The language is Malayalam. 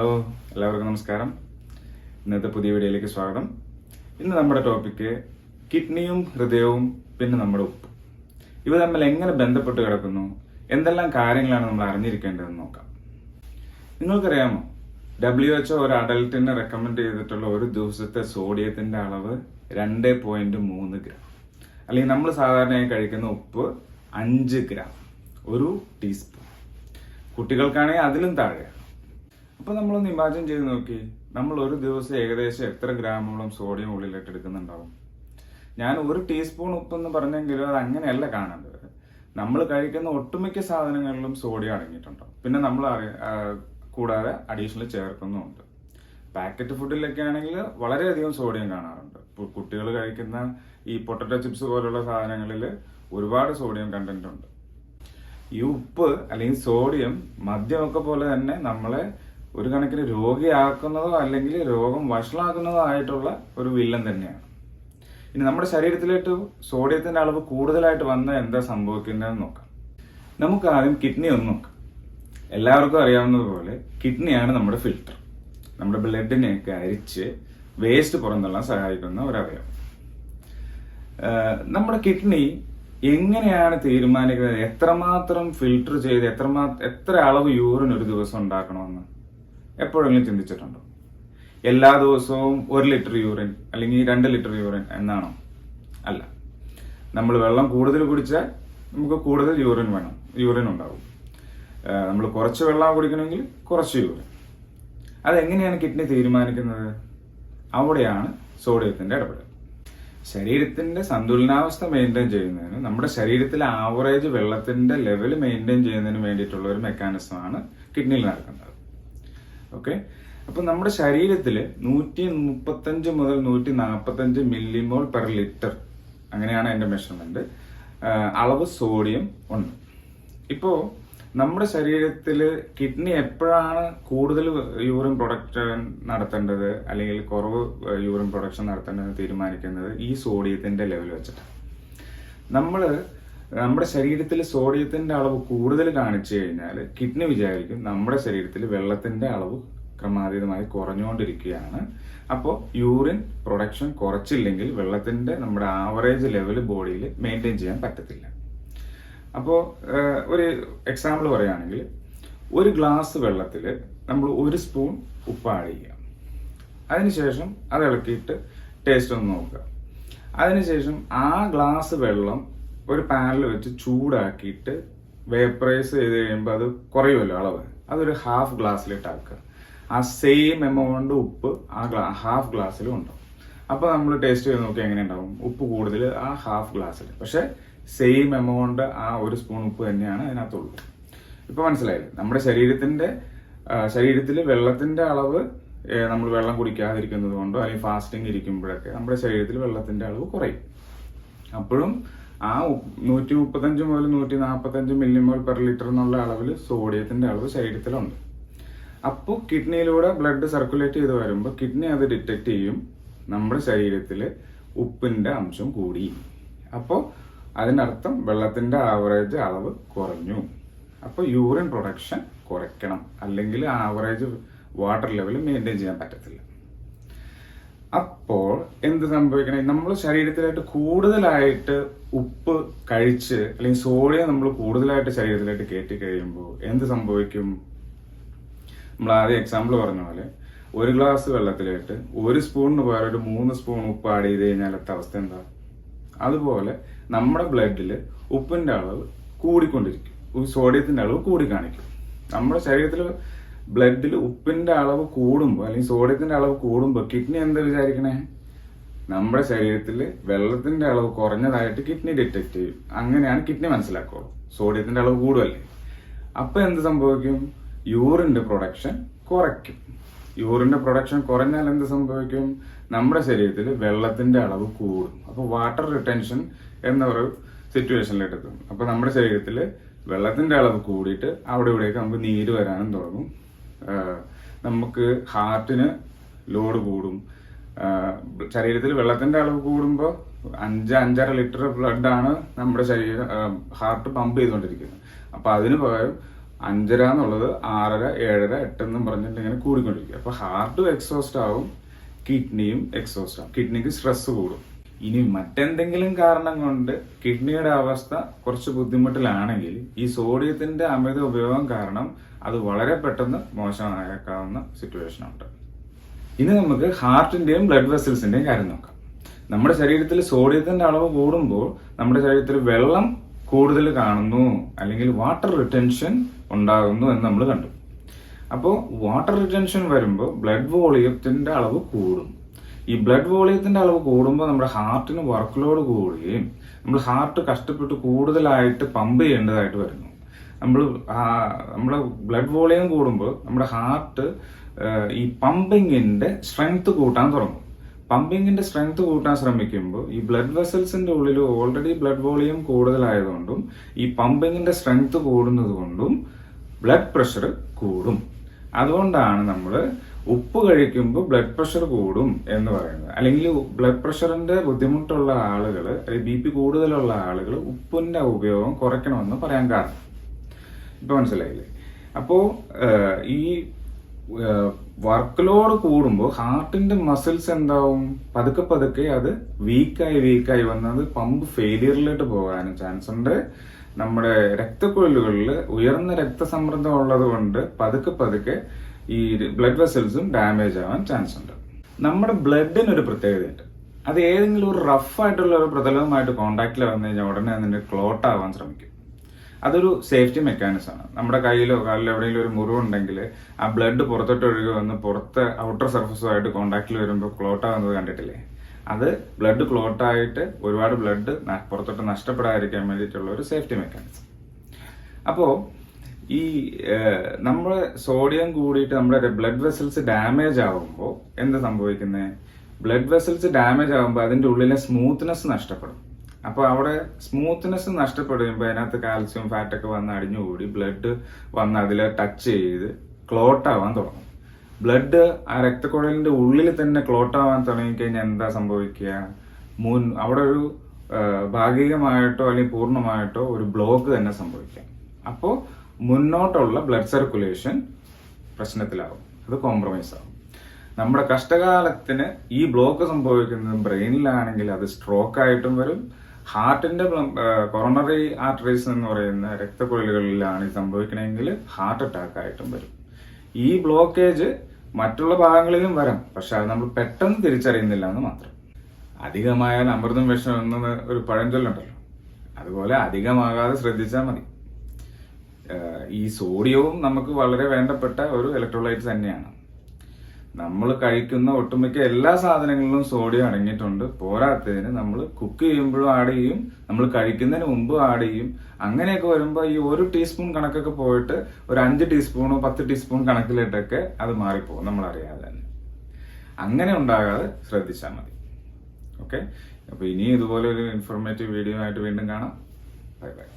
ഹലോ എല്ലാവർക്കും നമസ്കാരം. ഇന്നത്തെ പുതിയ വീഡിയോയിലേക്ക് സ്വാഗതം. ഇന്ന് നമ്മുടെ ടോപ്പിക്ക് കിഡ്നിയും ഹൃദയവും പിന്നെ നമ്മുടെ ഉപ്പ്. ഇവ തമ്മിൽ എങ്ങനെ ബന്ധപ്പെട്ട് കിടക്കുന്നു? എന്തെല്ലാം കാര്യങ്ങളാണ് നമ്മൾ അറിഞ്ഞിരിക്കേണ്ടതെന്ന് നോക്കാം. നിങ്ങൾക്കറിയാമോ? ഡബ്ല്യു എച്ച്ഒ ഒരു അഡൽട്ടിന് റെക്കമെൻഡ് ചെയ്തിട്ടുള്ള ഒരു ദിവസത്തെ സോഡിയത്തിന്റെ അളവ് രണ്ട് പോയിന്റ് മൂന്ന് ഗ്രാം അല്ലെങ്കിൽ നമ്മൾ സാധാരണയായി കഴിക്കുന്ന ഉപ്പ് അഞ്ച് ഗ്രാം ഒരു ടീസ്പൂൺ കുട്ടികൾക്കാണെങ്കിൽ അതിലും താഴെയാണ്. അപ്പൊ നമ്മളൊന്ന് ഇമാജിൻ ചെയ്ത് നോക്കി. നമ്മൾ ഒരു ദിവസം ഏകദേശം എത്ര ഗ്രാമോളം സോഡിയം ഉള്ളിലേക്ക് എടുക്കുന്നുണ്ടാവും? ഞാൻ ഒരു ടീസ്പൂൺ ഉപ്പെന്ന് പറഞ്ഞെങ്കിലും അത് അങ്ങനെയല്ല കാണേണ്ടത് നമ്മൾ കഴിക്കുന്ന ഒട്ടുമിക്ക സാധനങ്ങളിലും സോഡിയം അടങ്ങിയിട്ടുണ്ടാവും പിന്നെ നമ്മൾ കൂടാതെ അഡീഷണൽ ചേർക്കുന്നുമുണ്ട് പാക്കറ്റ് ഫുഡിലൊക്കെ ആണെങ്കിൽ വളരെയധികം സോഡിയം കാണാറുണ്ട്. കുട്ടികൾ കഴിക്കുന്ന ഈ പൊട്ടറ്റോ ചിപ്സ് പോലുള്ള സാധനങ്ങളിൽ ഒരുപാട് സോഡിയം കണ്ടന്റ് ഉണ്ട്. ഈ ഉപ്പ് അല്ലെങ്കിൽ സോഡിയം മദ്യമൊക്കെ പോലെ തന്നെ നമ്മളെ ഒരു കണക്കിന് രോഗിയാക്കുന്നതോ അല്ലെങ്കിൽ രോഗം വഷളാക്കുന്നതോ ആയിട്ടുള്ള ഒരു വില്ലൻ തന്നെയാണ്. ഇനി നമ്മുടെ ശരീരത്തിലേക്ക് സോഡിയത്തിന്റെ അളവ് കൂടുതലായിട്ട് വന്നാൽ എന്താ സംഭവിക്കുന്നതെന്ന് നോക്കാം. നമുക്ക് ആദ്യം കിഡ്നി ഒന്ന് നോക്കാം. എല്ലാവർക്കും അറിയാവുന്നതുപോലെ കിഡ്നിയാണ് നമ്മുടെ ഫിൽട്ടർ നമ്മുടെ ബ്ലഡിനെയൊക്കെ അരിച്ച് വേസ്റ്റ് പുറന്തള്ളാൻ സഹായിക്കുന്ന ഒരവയവം. നമ്മുടെ കിഡ്നി എങ്ങനെയാണ് തീരുമാനിക്കുന്നത്? എത്രമാത്രം ഫിൽട്ടർ ചെയ്ത് എത്രമാ എത്ര അളവ് യൂറിൻ ഒരു ദിവസം ഉണ്ടാക്കണമെന്ന്? എപ്പോഴെങ്കിലും ചിന്തിച്ചിട്ടുണ്ടോ? എല്ലാ ദിവസവും ഒരു ലിറ്റർ യൂറിൻ അല്ലെങ്കിൽ രണ്ട് ലിറ്റർ യൂറിൻ എന്നാണോ? അല്ല. നമ്മൾ വെള്ളം കൂടുതൽ കുടിച്ചാൽ നമുക്ക് കൂടുതൽ യൂറിൻ വേണം യൂറിൻ ഉണ്ടാവും. നമ്മൾ കുറച്ച് വെള്ളം കുടിക്കണമെങ്കിൽ കുറച്ച് യൂറിൻ. അതെങ്ങനെയാണ് കിഡ്നി തീരുമാനിക്കുന്നത്? അവിടെയാണ് സോഡിയത്തിന്റെ ഇടപെടൽ. ശരീരത്തിന്റെ സന്തുലനാവസ്ഥ മെയിന്റെയിൻ ചെയ്യുന്നതിന് നമ്മുടെ ശരീരത്തിലെ ആവറേജ് വെള്ളത്തിന്റെ ലെവൽ മെയിന്റെയിൻ ചെയ്യുന്നതിന് വേണ്ടിയിട്ടുള്ള ഒരു മെക്കാനിസമാണ് കിഡ്നിയിൽ നടക്കുന്നത്. ഓക്കെ? അപ്പൊ നമ്മുടെ ശരീരത്തിൽ നൂറ്റി മുപ്പത്തഞ്ച് മുതൽ നൂറ്റി നാൽപ്പത്തഞ്ച് മില്ലിമോൾ പെർ ലിറ്റർ അങ്ങനെയാണ് അതിന്റെ മെഷർമെന്റ് അളവ് സോഡിയം ഉണ്ട് ഇപ്പോ നമ്മുടെ ശരീരത്തിൽ കിഡ്നി എപ്പോഴാണ് കൂടുതൽ യൂറിൻ പ്രൊഡക്ഷൻ നടത്തേണ്ടത്? അല്ലെങ്കിൽ കുറവ് യൂറിൻ പ്രൊഡക്ഷൻ നടത്തേണ്ടത് തീരുമാനിക്കുന്നത് ഈ സോഡിയത്തിന്റെ ലെവൽ വെച്ചിട്ടാണ്. നമ്മൾ നമ്മുടെ ശരീരത്തിൽ സോഡിയത്തിന്റെ അളവ് കൂടുതൽ കാണിച്ചു കഴിഞ്ഞാൽ കിഡ്നി വിചാരിക്കും നമ്മുടെ ശരീരത്തിൽ വെള്ളത്തിന്റെ അളവ് ക്രമാതീതമായി കുറഞ്ഞുകൊണ്ടിരിക്കുകയാണ്. അപ്പോൾ യൂറിൻ പ്രൊഡക്ഷൻ കുറച്ചില്ലെങ്കിൽ വെള്ളത്തിന്റെ നമ്മുടെ ആവറേജ് ലെവൽ ബോഡിയിൽ മെയിന്റെയിൻ ചെയ്യാൻ പറ്റത്തില്ല. അപ്പോൾ ഒരു എക്സാമ്പിൾ പറയുകയാണെങ്കിൽ ഒരു ഗ്ലാസ് വെള്ളത്തിൽ നമ്മൾ ഒരു സ്പൂൺ ഉപ്പ് ആഡ് ചെയ്യുക അതിനുശേഷം അത് ഇളക്കിയിട്ട് ടേസ്റ്റ് ഒന്ന് നോക്കുക. അതിനുശേഷം ആ ഗ്ലാസ് വെള്ളം ഒരു പാനിൽ വെച്ച് ചൂടാക്കിയിട്ട് വേപ്പറൈസ് ചെയ്ത് കഴിയുമ്പോൾ അത് കുറയുമല്ലോ അളവ്. അതൊരു ഹാഫ് ഗ്ലാസ്സിലിട്ട് ആക്കുക. ആ സെയിം എമൗണ്ട് ഉപ്പ് ആ ഗ്ലാ ഹാഫ് ഗ്ലാസ്സിലും ഉണ്ടാവും അപ്പൊ നമ്മൾ ടേസ്റ്റ് ചെയ്ത് നോക്കി എങ്ങനെ ഉണ്ടാവും? ഉപ്പ് കൂടുതൽ ആ ഹാഫ് ഗ്ലാസ്സിൽ പക്ഷേ സെയിം എമൗണ്ട് ആ ഒരു സ്പൂൺ ഉപ്പ് തന്നെയാണ് അതിനകത്തുള്ളൂ ഇപ്പൊ മനസ്സിലായില്ലേ? നമ്മുടെ ശരീരത്തിന്റെ ശരീരത്തിൽ വെള്ളത്തിന്റെ അളവ് നമ്മൾ വെള്ളം കുടിക്കാതിരിക്കുന്നത് കൊണ്ടോ അല്ലെങ്കിൽ ഫാസ്റ്റിംഗ് ഇരിക്കുമ്പോഴൊക്കെ നമ്മുടെ ശരീരത്തിൽ വെള്ളത്തിന്റെ അളവ് കുറയും. അപ്പോഴും ആ നൂറ്റി മുപ്പത്തഞ്ച് മുതൽ നൂറ്റി നാൽപ്പത്തഞ്ച് മില്ലിമോൾ പെർ ലിറ്റർ എന്നുള്ള അളവിൽ സോഡിയത്തിന്റെ അളവ് ശരീരത്തിലുണ്ട്. അപ്പോൾ കിഡ്നിയിലൂടെ ബ്ലഡ് സർക്കുലേറ്റ് ചെയ്ത് വരുമ്പോൾ കിഡ്നി അത് ഡിറ്റക്ട് ചെയ്യും. നമ്മുടെ ശരീരത്തിൽ ഉപ്പിന്റെ അംശം കൂടി. അപ്പോൾ അതിനർത്ഥം വെള്ളത്തിന്റെ ആവറേജ് അളവ് കുറഞ്ഞു. അപ്പോൾ യൂറിൻ പ്രൊഡക്ഷൻ കുറയ്ക്കണം. അല്ലെങ്കിൽ ആവറേജ് വാട്ടർ ലെവൽ മെയിന്റെയിൻ ചെയ്യാൻ പറ്റത്തില്ല. അപ്പോൾ എന്ത് സംഭവിക്കണേ? നമ്മൾ ശരീരത്തിലായിട്ട് കൂടുതലായിട്ട് ഉപ്പ് കഴിച്ച് അല്ലെങ്കിൽ സോഡിയം നമ്മൾ കൂടുതലായിട്ട് ശരീരത്തിലായിട്ട് കയറ്റി കഴിയുമ്പോൾ എന്ത് സംഭവിക്കും? നമ്മൾ ആദ്യം എക്സാമ്പിൾ പറഞ്ഞ പോലെ ഒരു ഗ്ലാസ് വെള്ളത്തിലായിട്ട് ഒരു സ്പൂണിന് പകരം ഒരു മൂന്ന് സ്പൂൺ ഉപ്പ് ആഡ് ചെയ്ത് കഴിഞ്ഞാലത്തെ അവസ്ഥ എന്താ? അതുപോലെ നമ്മുടെ ബ്ലഡിൽ ഉപ്പിന്റെ അളവ് കൂടിക്കൊണ്ടിരിക്കും. സോഡിയത്തിന്റെ അളവ് കൂടി കാണിക്കും നമ്മുടെ ശരീരത്തിൽ ബ്ലഡിൽ ഉപ്പിന്റെ അളവ് കൂടുമ്പോൾ അല്ലെങ്കിൽ സോഡിയത്തിന്റെ അളവ് കൂടുമ്പോൾ കിഡ്നി എന്താ വിചാരിക്കണേ? നമ്മുടെ ശരീരത്തിൽ വെള്ളത്തിന്റെ അളവ് കുറഞ്ഞതായിട്ട് കിഡ്നി ഡിറ്റക്ട് ചെയ്യും. അങ്ങനെയാണ് കിഡ്നി മനസ്സിലാക്കുള്ളൂ സോഡിയത്തിന്റെ അളവ് കൂടുമല്ലേ അപ്പൊ എന്ത് സംഭവിക്കും? യൂറിന്റെ പ്രൊഡക്ഷൻ കുറയ്ക്കും. യൂറിന്റെ പ്രൊഡക്ഷൻ കുറഞ്ഞാൽ എന്ത് സംഭവിക്കും? നമ്മുടെ ശരീരത്തിൽ വെള്ളത്തിന്റെ അളവ് കൂടും. അപ്പൊ വാട്ടർ റിട്ടൻഷൻ എന്ന ഒരു സിറ്റുവേഷനിലേക്ക് എത്തും. അപ്പൊ നമ്മുടെ ശരീരത്തിൽ വെള്ളത്തിന്റെ അളവ് കൂടിയിട്ട് അവിടെ ഇവിടെയൊക്കെ നമുക്ക് നീര് വരാനും തുടങ്ങും. നമുക്ക് ഹാർട്ടിന് ലോഡ് കൂടും. ശരീരത്തിൽ വെള്ളത്തിന്റെ അളവ് കൂടുമ്പോൾ അഞ്ച് അഞ്ചര ലിറ്റർ ബ്ലഡാണ് നമ്മുടെ ശരീരം ഹാർട്ട് പമ്പ് ചെയ്തുകൊണ്ടിരിക്കുന്നത്. അപ്പൊ അതിന് പകരം അഞ്ചര എന്നുള്ളത് ആറര ഏഴര എട്ട് എന്നും പറഞ്ഞിട്ട് ഇങ്ങനെ കൂടിക്കൊണ്ടിരിക്കും അപ്പൊ ഹാർട്ടും എക്സോസ്റ്റ് ആവും കിഡ്നിയും എക്സോസ്റ്റ് ആവും. കിഡ്നിക്ക് സ്ട്രെസ് കൂടും. ഇനി മറ്റെന്തെങ്കിലും കാരണം കൊണ്ട് കിഡ്നിയുടെ അവസ്ഥ കുറച്ച് ബുദ്ധിമുട്ടിലാണെങ്കിൽ ഈ സോഡിയത്തിന്റെ അമിത ഉപയോഗം കാരണം അത് വളരെ പെട്ടെന്ന് മോശമായേക്കാവുന്ന സിറ്റുവേഷൻ ഉണ്ട്. ഇനി നമുക്ക് ഹാർട്ടിന്റെയും ബ്ലഡ് വെസൽസിന്റെയും കാര്യം നോക്കാം. നമ്മുടെ ശരീരത്തിൽ സോഡിയത്തിന്റെ അളവ് കൂടുമ്പോൾ നമ്മുടെ ശരീരത്തിൽ വെള്ളം കൂടുതൽ കാണുന്നു അല്ലെങ്കിൽ വാട്ടർ റിട്ടൻഷൻ ഉണ്ടാകുന്നു എന്ന് നമ്മൾ കണ്ടു. അപ്പോൾ വാട്ടർ റിട്ടൻഷൻ വരുമ്പോൾ ബ്ലഡ് വോളിയത്തിന്റെ അളവ് കൂടും. ഈ ബ്ലഡ് വോളിയത്തിന്റെ അളവ് കൂടുമ്പോൾ നമ്മുടെ ഹാർട്ടിന് വർക്ക് ലോഡ് കൂടുകയും നമ്മൾ ഹാർട്ട് കഷ്ടപ്പെട്ട് കൂടുതലായിട്ട് പമ്പ് ചെയ്യേണ്ടതായിട്ട് വരുന്നു. നമ്മൾ നമ്മുടെ ബ്ലഡ് വോളിയം കൂടുമ്പോൾ നമ്മുടെ ഹാർട്ട് ഈ പമ്പിങ്ങിന്റെ സ്ട്രെങ്ത് കൂട്ടാൻ തുടങ്ങും. പമ്പിങ്ങിന്റെ സ്ട്രെങ്ത് കൂട്ടാൻ ശ്രമിക്കുമ്പോൾ ഈ ബ്ലഡ് വെസൽസിന്റെ ഉള്ളിൽ ഓൾറെഡി ബ്ലഡ് വോളിയം കൂടുതലായതുകൊണ്ടും ഈ പമ്പിങ്ങിന്റെ സ്ട്രെങ്ത് കൂടുന്നത് കൊണ്ടും ബ്ലഡ് പ്രഷർ കൂടും. അതുകൊണ്ടാണ് നമ്മൾ ഉപ്പ് കഴിക്കുമ്പോൾ ബ്ലഡ് പ്രഷർ കൂടും എന്ന് പറയുന്നത്. അല്ലെങ്കിൽ ബ്ലഡ് പ്രഷറിന്റെ ബുദ്ധിമുട്ടുള്ള ആളുകൾ അല്ലെങ്കിൽ ബി പി കൂടുതലുള്ള ആളുകൾ ഉപ്പിന്റെ ഉപയോഗം കുറയ്ക്കണമെന്ന് പറയാൻ കാരണം. ഇപ്പൊ മനസ്സിലായില്ലേ? അപ്പോ ഈ വർക്ക് ലോഡ് കൂടുമ്പോൾ ഹാർട്ടിന്റെ മസിൽസ് എന്താവും? പതുക്കെ പതുക്കെ അത് വീക്കായി വീക്കായി വന്നത് പമ്പ് ഫെയിലിയറിലോട്ട് പോകാനും ചാൻസ് ഉണ്ട്. നമ്മുടെ രക്തക്കൊഴലുകളിൽ ഉയർന്ന രക്തസമ്മർദ്ദം ഉള്ളത് കൊണ്ട് പതുക്കെ പതുക്കെ ഈ ബ്ലഡ് വെസൽസും ഡാമേജ് ആവാൻ ചാൻസ് ഉണ്ട്. നമ്മുടെ ബ്ലഡിന് ഒരു പ്രത്യേകതയുണ്ട്. അത് ഏതെങ്കിലും ഒരു റഫ് ആയിട്ടുള്ള ഒരു പ്രതലവുമായിട്ട് കോണ്ടാക്റ്റിൽ വന്നു കഴിഞ്ഞാൽ ഉടനെ അതിന്റെ ക്ലോട്ട് ആവാൻ ശ്രമിക്കും. അതൊരു സേഫ്റ്റി മെക്കാനിസം ആണ്. നമ്മുടെ കയ്യിലോ കാലിലോ എവിടെയെങ്കിലും ഒരു മുറിവുണ്ടെങ്കിൽ ആ ബ്ലഡ് പുറത്തോട്ട് ഒഴുകി വന്ന് പുറത്ത് ഔട്ടർ സർഫസുമായിട്ട് കോണ്ടാക്റ്റിൽ വരുമ്പോൾ ക്ലോട്ട് ആവുന്നത് കണ്ടിട്ടില്ലേ? അത് ബ്ലഡ് ക്ലോട്ടായിട്ട് ഒരുപാട് ബ്ലഡ് പുറത്തോട്ട് നഷ്ടപ്പെടാതിരിക്കാൻ വേണ്ടിയിട്ടുള്ള ഒരു സേഫ്റ്റി മെക്കാനിസം അപ്പോ ഈ നമ്മുടെ സോഡിയം കൂടിയിട്ട് നമ്മുടെ ബ്ലഡ് വെസൽസ് ഡാമേജ് ആവുമ്പോൾ എന്ത് സംഭവിക്കുന്നത് ബ്ലഡ് വെസൽസ് ഡാമേജ് ആകുമ്പോൾ അതിന്റെ ഉള്ളിലെ സ്മൂത്ത്നെസ് നഷ്ടപ്പെടും. അപ്പോൾ അവിടെ സ്മൂത്ത്നെസ് നഷ്ടപ്പെടുമ്പോൾ അതിനകത്ത് കാൽസ്യം ഫാറ്റൊക്കെ വന്ന് അടിഞ്ഞുകൂടി ബ്ലഡ് വന്ന് അതിൽ ടച്ച് ചെയ്ത് ക്ലോട്ട് ആവാൻ തുടങ്ങും. ബ്ലഡ് ആ രക്തക്കുഴലിന്റെ ഉള്ളിൽ തന്നെ ക്ലോട്ട് ആവാൻ തുടങ്ങിക്കഴിഞ്ഞാൽ എന്താ സംഭവിക്കുക? മുൻ അവിടെ ഒരു ഭാഗികമായിട്ടോ അല്ലെങ്കിൽ പൂർണമായിട്ടോ ഒരു ബ്ലോക്ക് തന്നെ സംഭവിക്കാം അപ്പോൾ മുന്നോട്ടുള്ള ബ്ലഡ് സർക്കുലേഷൻ പ്രശ്നത്തിലാവും അത് കോംപ്രമൈസ് ആവും നമ്മുടെ കഷ്ടകാലത്തിന് ഈ ബ്ലോക്ക് സംഭവിക്കുന്നത് ബ്രെയിനിലാണെങ്കിൽ അത് സ്ട്രോക്ക് ആയിട്ടും വരും. ഹാർട്ടിന്റെ കൊറോണറി ആർട്ടറീസ് എന്ന് പറയുന്ന രക്തക്കുഴലുകളിലാണ് സംഭവിക്കണമെങ്കിൽ ഹാർട്ട് അറ്റാക്ക് ആയിട്ടും വരും. ഈ ബ്ലോക്കേജ് മറ്റുള്ള ഭാഗങ്ങളിലും വരാം. പക്ഷെ അത് നമ്മൾ പെട്ടെന്ന് തിരിച്ചറിയുന്നില്ല എന്ന് മാത്രം. അധികമായാൽ അമൃതം വിഷം ഒരു പഴഞ്ചൊല്ലുണ്ടല്ലോ. അതുപോലെ അധികമാകാതെ ശ്രദ്ധിച്ചാൽ മതി. ഈ സോഡിയവും നമുക്ക് വളരെ വേണ്ടപ്പെട്ട ഒരു ഇലക്ട്രോലൈറ്റ് തന്നെയാണ്. നമ്മൾ കഴിക്കുന്ന ഒട്ടുമിക്ക എല്ലാ സാധനങ്ങളിലും സോഡിയം അടങ്ങിയിട്ടുണ്ട്. പോരാത്തതിന് നമ്മൾ കുക്ക് ചെയ്യുമ്പോഴും ആഡ് ചെയ്യും നമ്മൾ കഴിക്കുന്നതിന് മുമ്പ് ആഡ് ചെയ്യും. അങ്ങനെയൊക്കെ വരുമ്പോൾ ഈ ഒരു ടീസ്പൂൺ കണക്കൊക്കെ പോയിട്ട് ഒരു അഞ്ച് ടീസ്പൂണോ പത്ത് ടീസ്പൂൺ കണക്കിലിട്ടൊക്കെ അത് മാറിപ്പോകും നമ്മൾ അറിയാതെ തന്നെ. അങ്ങനെ ഉണ്ടാകാതെ ശ്രദ്ധിച്ചാൽ മതി. ഓക്കെ അപ്പൊ ഇനി ഇതുപോലെ ഒരു ഇൻഫോർമേറ്റീവ് വീഡിയോ ആയിട്ട് വീണ്ടും കാണാം. Bye bye